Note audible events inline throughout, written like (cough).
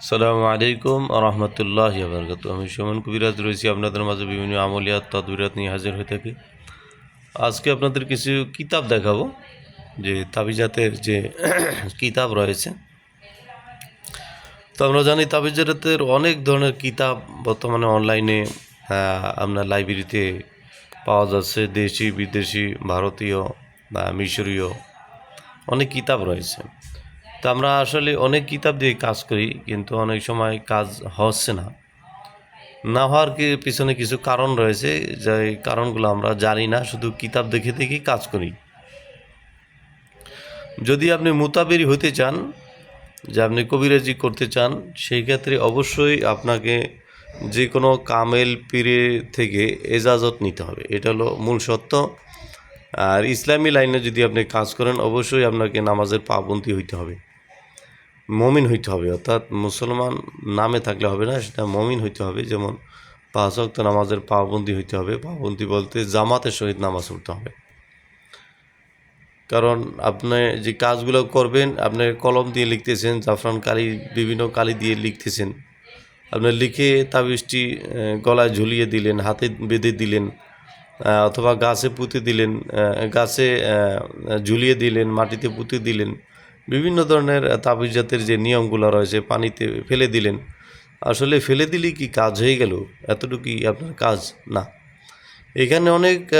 সালামু আলাইকুম রহমতুল্লাহ বরকত আমি সুমন কবিরাজ রয়েছি, আপনাদের মাঝে বিভিন্ন আমলিয়াত, তদবিরাত নিয়ে হাজির হয়ে থাকি। আজকে আপনাদের কিছু কিতাব দেখাবো, যে তাবিজাতের যে (clears throat) কিতাব রয়েছে। তো আমরা জানি তাবিজাতের অনেক ধরনের কিতাব বর্তমানে অনলাইনে আপনার লাইব্রেরিতে পাওয়া যাচ্ছে। দেশি, বিদেশি, ভারতীয় মিশরীয় অনেক কিতাব রয়েছে। তো আমরা আসলে অনেক কিতাব দিয়ে কাজ করি, কিন্তু অনেক সময় কাজ হচ্ছে না। না হওয়ার কি পিছনে কিছু কারণ রয়েছে? যে কারণগুলো আমরা জানি না, শুধু কিতাব দেখে দেখেই কাজ করি। যদি আপনি মুতাবেরি হতে চান, যে আপনি কবিরাজি করতে চান, সেই ক্ষেত্রে অবশ্যই আপনাকে যে কোনো কামেল পীরে থেকে এজাজত নিতে হবে। এটা হলো মূল সত্য। আর ইসলামী লাইনে যদি আপনি কাজ করেন, অবশ্যই আপনাকে নামাজের পাবন্দি হইতে হবে। মমিন হইতে হবে, অর্থাৎ মুসলমান নামে থাকলে হবে না, সেটা মমিন হইতে হবে। যেমন পাঁচ ওয়াক্ত নামাজের পাবন্দি হইতে হবে, পাবন্দি বলতে জামাতের সহিত নামাজ পড়তে হবে। কারণ আপনি যে কাজগুলো করবেন, আপনি কলম দিয়ে লিখতেছেন, জাফরান কালি, বিভিন্ন কালি দিয়ে লিখতেছেন। আপনি লিখে তাবিজটি গলায় ঝুলিয়ে দিলেন, হাতে বেঁধে দিলেন অথবা গাছে পুঁতে দিলেন গাছে ঝুলিয়ে দিলেন, মাটিতে পুঁতে দিলেন বিভিন্ন ধরনের তাবিজ জাতের যে নিয়মগুলো রয়েছে, পানিতে ফেলে দিলেন। আসলে ফেলে দিলেই কি কাজ হয়ে গেল? এতটুকুই আপনার কাজ? না। এখানে অনেক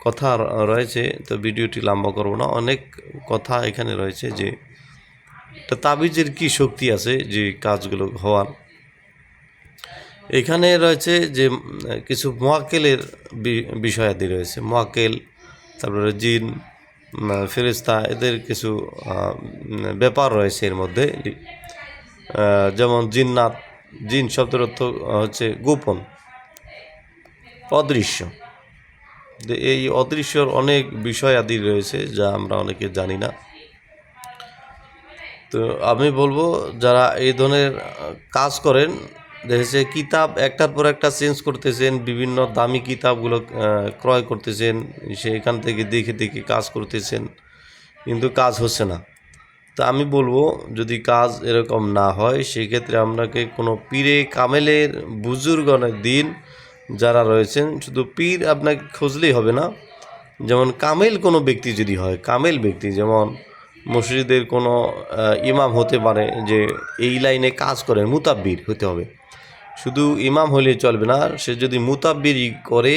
কথা রয়েছে, তো ভিডিওটি লম্বা করব না। অনেক কথা এখানে রয়েছে যে তাবিজের কি শক্তি আছে যে কাজগুলো হওয়ার? এখানে রয়েছে যে কিছু মোয়াক্কেলের বি- বিষয়াদি রয়েছে। মোয়াক্কেল, তারপরে জিন ফেরেস্তা এদের কিছু ব্যাপার রয়েছে এর মধ্যে। যেমন জিন্নাত, জিন শব্দের অর্থ হচ্ছে গোপন, অদৃশ্য। এই অদৃশ্যর অনেক বিষয় আদি রয়েছে যা আমরা অনেকে জানি না। তো আমি বলব, যারা এই ধরনের কাজ করেন দেখেছে, কিতাব একটার পর একটা চেঞ্জ করতেছেন, বিভিন্ন দামি কিতাবগুলো ক্রয় করতেছেন সেখান থেকে দেখে দেখে কাজ করতেছেন, কিন্তু কাজ হচ্ছে না। তো আমি বলব, যদি কাজ এরকম না হয়, সেক্ষেত্রে আপনাকে কোনো পীরে কামেলের বুজুর্গনের দিন যারা রয়েছেন, শুধু পীর আপনাকে খুঁজলেই হবে না। যেমন কামেল কোনো ব্যক্তি যদি হয়, কামেল ব্যক্তি, যেমন মসজিদের কোনো ইমাম হতে পারে যে এই লাইনে কাজ করেন, মুতাব্বির হতে হবে। শুধু ইমাম হলে চলবে না সে যদি মুতাব্বিরি করে,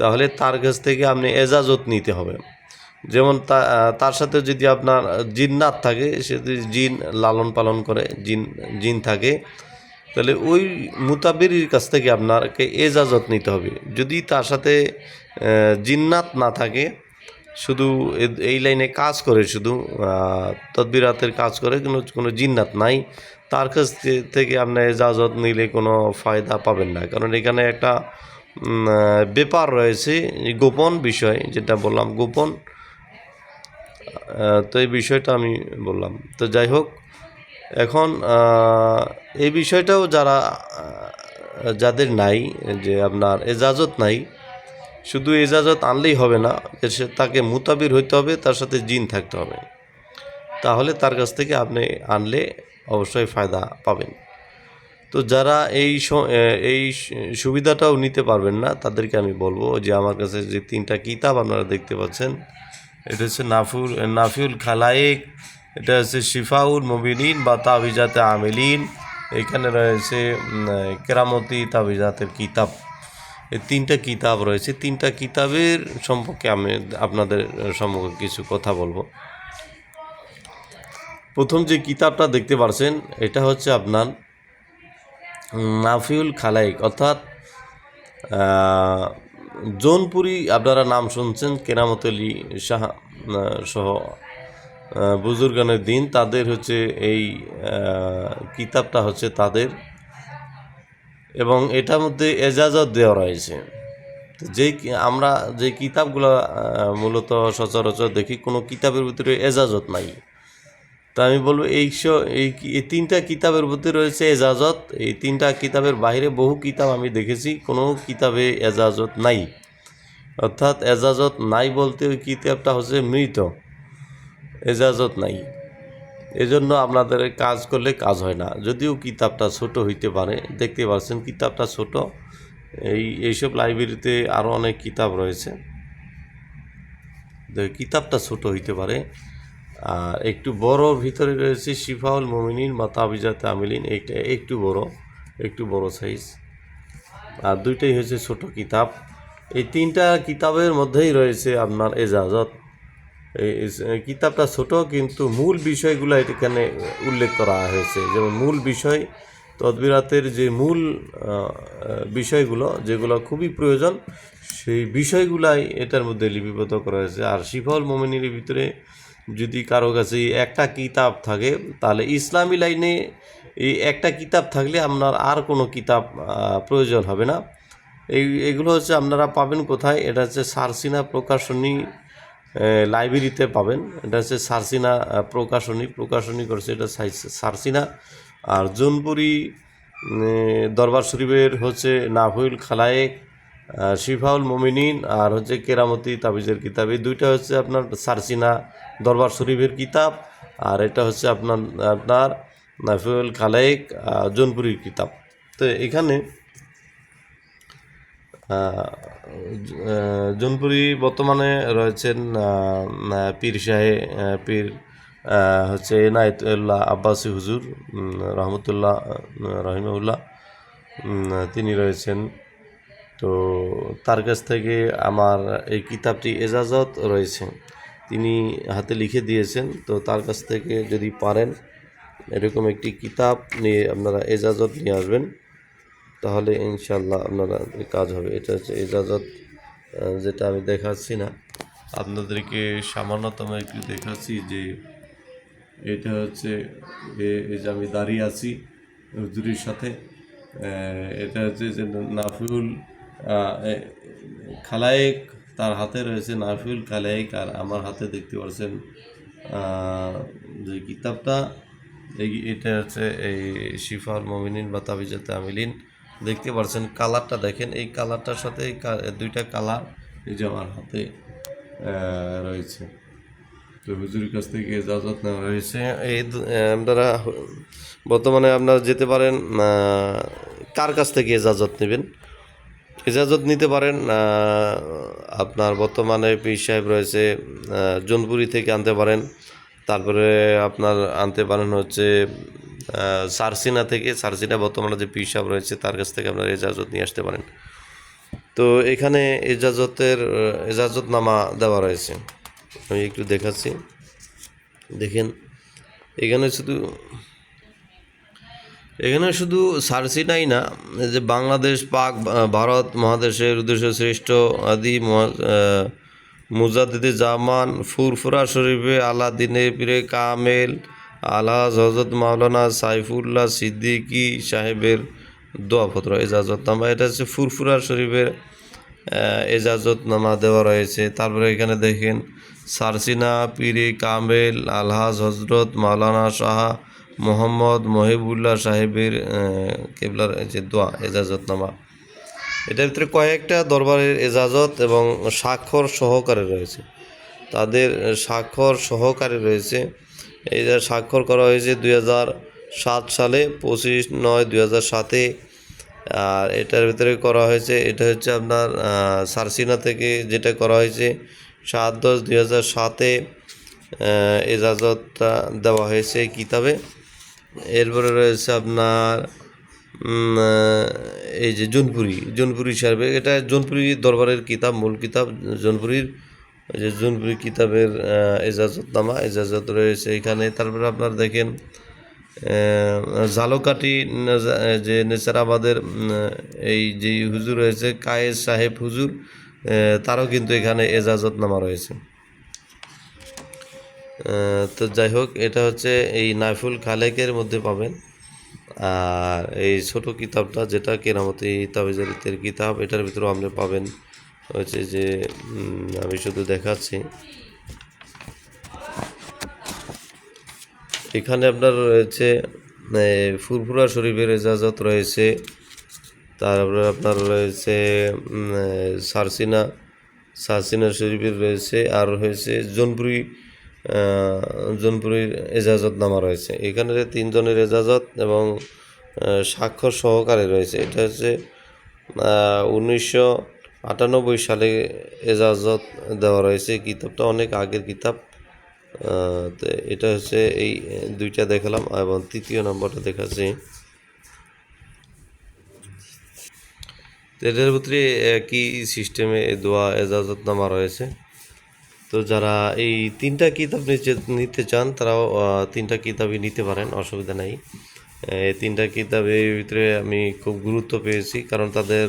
তাহলে তার কাছ থেকে আপনি এজাজত নিতে হবে। যেমন তার সাথে যদি আপনার জিন্নাত থাকে, সে যদি জিন লালন পালন করে, জিন জিন থাকে, তাহলে ওই মুতাবিরির কাছ থেকে আপনাকে এজাজত নিতে হবে। যদি তার সাথে জিন্নাত না থাকে, শুধু এই লাইনে কাজ করে, শুধু তদবিরাতের কাজ করে, কোনো কোনো জিন্নাত নাই তার কাছ থেকে আপনি এজাজত নিলে কোনো ফায়দা পাবেন না। কারণ এখানে একটা ব্যাপার রয়েছে, গোপন বিষয় যেটা বললাম, গোপন তো এই বিষয়টা আমি বললাম। তো যাই হোক, এখন এই বিষয়টাও যারা যাদের নাই, যে আপনার এজাজত নাই, শুধু এজাজত আনলেই হবে না তাকে মুতাবির হইতে হবে, তার সাথে জিন থাকতে হবে। তাহলে তার কাছ থেকে আপনি আনলে অবশ্যই ফায়দা পাবেন। তো যারা এই এই সুবিধাটাও নিতে পারবেন না, তাদেরকে আমি বলব যে আমার কাছে যে তিনটা কিতাব আপনারা দেখতে পাচ্ছেন, এটা হচ্ছে নাফুল নাফিউল খালায়েক, এটা হচ্ছে শিফাউল মুবিনিন বা তাবিজাতে আমেলিন, এখানে রয়েছে কেরামতি তাবিজাতের কিতাব। এই তিনটা কিতাব রয়েছে। তিনটা কিতাবের সম্পর্কে আমি আপনাদের সম্পর্কে কিছু কথা বলব। প্রথম যে কিতাবটা দেখতে পারছেন, এটা হচ্ছে আপনার নাফিউল খালাইক। অর্থাৎ জৌনপুরি আপনারা নাম শুনছেন, কেরামত আলী শাহ সহ বুজুর্গানের দিন। তাদের হচ্ছে এই কিতাবটা হচ্ছে তাদের। এবং এটার মধ্যে এজাজত দেওয়া রয়েছে। যেই আমরা যে কিতাবগুলো মূলত সচরাচর দেখি, কোনো কিতাবের ভিতরে এজাজত নাই। তা আমি বলব এই এই তিনটা কিতাবের মধ্যে রয়েছে এজাজত। এই তিনটা কিতাবের বাইরে বহু কিতাব আমি দেখেছি, কোনো কিতাবে এজাজত নাই। অর্থাৎ এজাজত নাই বলতে ওই কিতাবটা হচ্ছে মৃত। এজাজত নাই। এজন্য আপনাদের কাজ করলে কাজ হয় না। যদিও কিতাবটা ছোট হইতে পারে, দেখতে পাচ্ছেন কিতাবটা ছোট। এই, এইসব লাইব্রেরিতে আরও অনেক কিতাব রয়েছে। কিতাবটা ছোট হইতে পারে। আর একটু বড় ভিতরে রয়েছে শিফাউল মমিনিন বা তাবিজাতে আমিলিন, এইটা একটু বড় একটু বড় সাইজ আর দুইটাই হচ্ছে ছোট কিতাব। এই তিনটা কিতাবের মধ্যেই রয়েছে আপনার এজাজত। এই কিতাবটা ছোট, কিন্তু মূল বিষয়গুলো এখানে উল্লেখ করা হয়েছে। যেমন মূল বিষয়, তদবিরাতের যে মূল বিষয়গুলো, যেগুলো খুবই প্রয়োজন, সেই বিষয়গুলাই এটার মধ্যে লিপিবদ্ধ করা হয়েছে। আর শিফল মোমিনীর ভিতরে যদি কারও কাছে একটা কিতাব থাকে, তাহলে ইসলামী লাইনে এই একটা কিতাব থাকলে আপনার আর কোনো কিতাব প্রয়োজন হবে না। এই, এগুলো হচ্ছে আপনারা পাবেন কোথায়? এটা হচ্ছে সারসিনা প্রকাশনী লাইব্রেরিতে পাবেন। এটা হচ্ছে সারসিনা প্রকাশনী। প্রকাশনী করছে এটা সারসিনা। আর জোনপুরি দরবার শরীফের হচ্ছে নাফুল খালায়েক শিফাউল মমিনিন আর হচ্ছে কেরামতি তাবিজের কিতাব। এই দুইটা হচ্ছে আপনার সারসিনা দরবার শরীফের কিতাব আর এটা হচ্ছে আপনার আপনার নাফিউল খালায়েক আহ, জোনপুরির কিতাব। তো এখানে জোনপুরি বর্তমানে রয়েছেন পীর শাহে পীর হচ্ছে এনায়েতুল্লাহ আব্বাসী হুজুর রহমতুল্লাহ রহিমউল্লাহ তিনি রয়েছেন। তো তার কাছ থেকে আমার এই কিতাবটি এজাজত রয়েছে। তিনি হাতে লিখে দিয়েছেন। তো তার কাছ থেকে যদি পারেন এরকম একটি কিতাব নিয়ে আপনারা এজাজত নিয়ে আসবেন, তাহলে ইনশাল্লাহ আপনারা কাজ হবে। এটা হচ্ছে এজাজত যেটা আমি দেখাচ্ছি না। আপনাদেরকে সামান্যতম একটু দেখাচ্ছি যে এটা হচ্ছে এই যে আমি দাঁড়িয়ে আছি হুজুরির সাথে এটা হচ্ছে যে নাফিউল খালায়েক তার হাতে রয়েছে নাফিউল খালায়েক আর আমার হাতে দেখতে পাচ্ছেন যে কিতাবটা, এই এটা হচ্ছে এই শিফার মমিনিন বা তাবিজাতে আমিলিন দেখতে পাচ্ছেন কালারটা দেখেন, এই কালারটার সাথে দুইটা কালার এই যে আমার হাতে রয়েছে। তো হুজুরের কাছ থেকে ইজাজত নেওয়া হয়েছে। এই আপনারা বর্তমানে আপনারা যেতে পারেন কার কাছ থেকে ইজাজত নেবেন? ইজাজত নিতে পারেন আপনার বর্তমানে পীর সাহেব রয়েছে জোনপুরি থেকে আনতে পারেন। তারপরে আপনার আনতে পারেন হচ্ছে সারসিনা থেকে, সারসিনা বর্তমানে যে পীর সাহেব রয়েছে, তার কাছ থেকে আপনার ইজাজত নিয়ে আসতে পারেন। তো এখানে এজাজতের এজাজতনামা দেওয়া রয়েছে। আমি একটু দেখাচ্ছি, দেখেন, এখানে শুধু এখানে শুধু সারসিনাই না যে বাংলাদেশ পাক ভারত মহাদেশের উদ্দেশ্য শ্রেষ্ঠ আদি মুজাদ্দিদে জামান ফুরফুরা শরীফে আলাদিনে পীরে কামেল আলহাজ হজরত মাওলানা সাইফুল্লাহ সিদ্দিকী সাহেবের দোয়াপত্র এজাজতনামা এটা হচ্ছে ফুরফুরা শরীফের আহ, এজাজতনামা দেওয়া রয়েছে। তারপরে এখানে দেখেন সারসিনা পীরে কামেল আলহাজ হজরত মাওলানা শাহ মোহাম্মদ মহিবুল্লাহ সাহেবের কেবলার যে দোয়া, এজাজতনামা। এটার ভিতরে কয়েকটা দরবারের এজাজত এবং স্বাক্ষর সহকারে রয়েছে। তাদের স্বাক্ষর সহকারে রয়েছে। এই যে স্বাক্ষর করা হয়েছে দুই সাত সালে, পঁচিশ নয় দুই হাজার সাতে। আর এটার ভিতরে করা হয়েছে, এটা হচ্ছে আপনার সারসিনা থেকে যেটা করা হয়েছে, সাত দশ দুই হাজার সাতে এজাজতটা দেওয়া হয়েছে কিতাবে। এরপরে রয়েছে আপনার এই যে জোনপুরি জোনপুরি সাহেবের, এটা জোনপুরি দরবারের কিতাব, মূল কিতাব, জোনপুরির যে জোনপুরি কিতাবের এজাজতনামা, এজাজত রয়েছে এখানে। তারপরে আপনার দেখেন ঝালকাঠি যে নেচারাবাদের এই যে হুজুর রয়েছে, কায়েস সাহেব হুজুর তারও কিন্তু এখানে এজাজতনামা রয়েছে। তো যাই হোক, এটা হচ্ছে এই নাইফুল খালেকের মধ্যে পাবেন। আর এই ছোট কিতাবটা যেটা কেরামতি তাবিজারিতের কিতাব, এটার ভিতরেও আপনি পাবেন। হচ্ছে যে আমি শুধু দেখাচ্ছি। এখানে আপনার রয়েছে ফুরফুরা শরীফের এজাজত রয়েছে। তারপরে আপনার রয়েছে সারসিনা সারসিনা শরীফের রয়েছে। আর হয়েছে জোনপুরি জোনপুরের এজাজত নামা রয়েছে। এখানে তিনজনের এজাজত এবং স্বাক্ষর সহকারে রয়েছে, এটা হচ্ছে উনিশশো আটানব্বই সালে এজাজত দেওয়া রয়েছে। কিতাবটা অনেক আগের কিতাব। তো এটা হচ্ছে এই দুইটা দেখালাম এবং তৃতীয় নম্বরটা দেখাচ্ছি। এটার ভিতরে কি সিস্টেমে দোয়া, এজাজত নামা রয়েছে। তো যারা এই তিনটা কিতাব নিতে চান, তারাও তিনটা কিতাবই নিতে পারেন, অসুবিধা নেই। এই তিনটা কিতাবের ভিতরে আমি খুব গুরুত্ব পেয়েছি, কারণ তাদের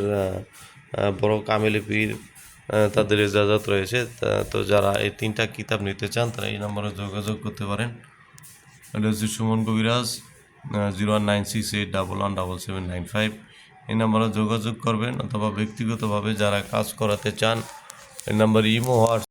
বড় কামেলি পীর তাদের ইজাজত রয়েছে। তো যারা এই তিনটা কিতাব নিতে চান, তারা এই নম্বরে যোগাযোগ করতে পারেন। এটা হচ্ছে Suman Kabiraj zero one nine six eight double one double seven nine five. এই নম্বরে যোগাযোগ করবেন, অথবা ব্যক্তিগতভাবে যারা কাজ করাতে চান, এই নাম্বার ইমো, হোয়াটস